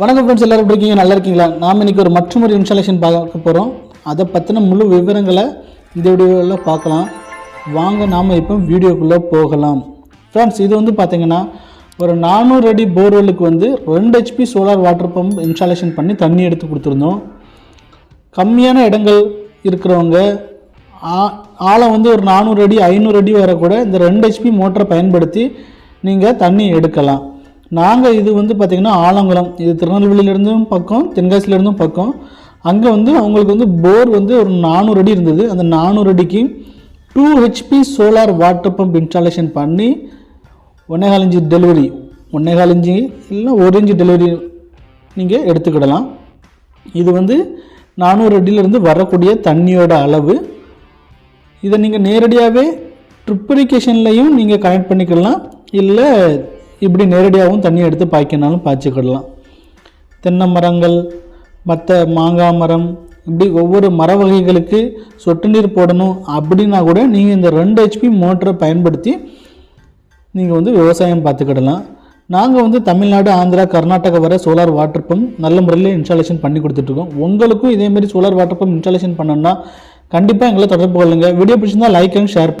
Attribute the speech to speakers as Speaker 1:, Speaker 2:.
Speaker 1: வணக்கம் ஃப்ரெண்ட்ஸ் எல்லோரும் எப்படி இருக்கீங்க நல்லா இருக்கீங்களா நாம் இன்றைக்கி ஒரு மற்றொரு இன்ஸ்டாலேஷன் பார்க்க போகிறோம் அதை பற்றின முழு விவரங்களை இந்த வீடியோவில் பார்க்கலாம் வாங்க நாம் இப்போ வீடியோக்குள்ளே போகலாம் ஃப்ரெண்ட்ஸ் இது வந்து பார்த்திங்கன்னா ஒரு நானூறு அடி போர்வெல்லுக்கு வந்து ரெண்டு HP solar water pump installation பண்ணி தண்ணி எடுத்து கொடுத்துருந்தோம் கம்மியான இடங்கள் இருக்கிறவங்க ஆழம் வந்து ஒரு நானூறு அடி ஐநூறு அடி வரை கூட இந்த ரெண்டு ஹெச்பி மோட்டரை பயன்படுத்தி நீங்கள் தண்ணி எடுக்கலாம் நாங்கள் இது வந்து பார்த்திங்கன்னா ஆலங்குளம் இது திருநெல்வேலியிலேருந்தும் பக்கம் தென்காசியிலேருந்தும் பக்கம் அங்கே வந்து அவங்களுக்கு வந்து போர் வந்து ஒரு நானூறு அடி இருந்தது அந்த நானூறு அடிக்கு two HP solar water pump installation பண்ணி ஒன்னேகால் டெலிவரி ஒன்னேகால் இல்லை ஒரு இன்ச்சு டெலிவரி நீங்கள் எடுத்துக்கிடலாம் இது வந்து நானூறு அடியிலிருந்து வரக்கூடிய தண்ணியோட அளவு இதை நீங்கள் நேரடியாகவே ட்ரிப்ரிகேஷன்லையும் நீங்கள் கனெக்ட் பண்ணிக்கலாம் இல்லை இப்படி நேரடியாகவும் தண்ணி எடுத்து பாய்க்கினாலும் பாய்ச்சிக்கிடலாம் தென்னை மரங்கள் மற்ற மாங்காய் மரம் இப்படி ஒவ்வொரு மர வகைகளுக்கு சொட்டு நீர் போடணும் அப்படின்னா கூட நீங்கள் இந்த ரெண்டு ஹெச்பி மோட்டரை பயன்படுத்தி நீங்கள் வந்து விவசாயம் பார்த்துக்கிடலாம் நாங்கள் வந்து தமிழ்நாடு ஆந்திரா கர்நாடகா வர சோலார் வாட்டர் பம்ப் நல்ல முறையில் இன்ஸ்டாலேஷன் பண்ணி கொடுத்துட்ருக்கோம் உங்களுக்கும் இதேமாரி சோலார் வாட்டர் பம்ப் இன்ஸ்டாலேஷன் பண்ணணும்னா கண்டிப்பாக எங்களை தொடர்பு கொள்ளுங்கள் வீடியோ பிடிச்சிருந்தால் லைக் அண்ட் ஷேர்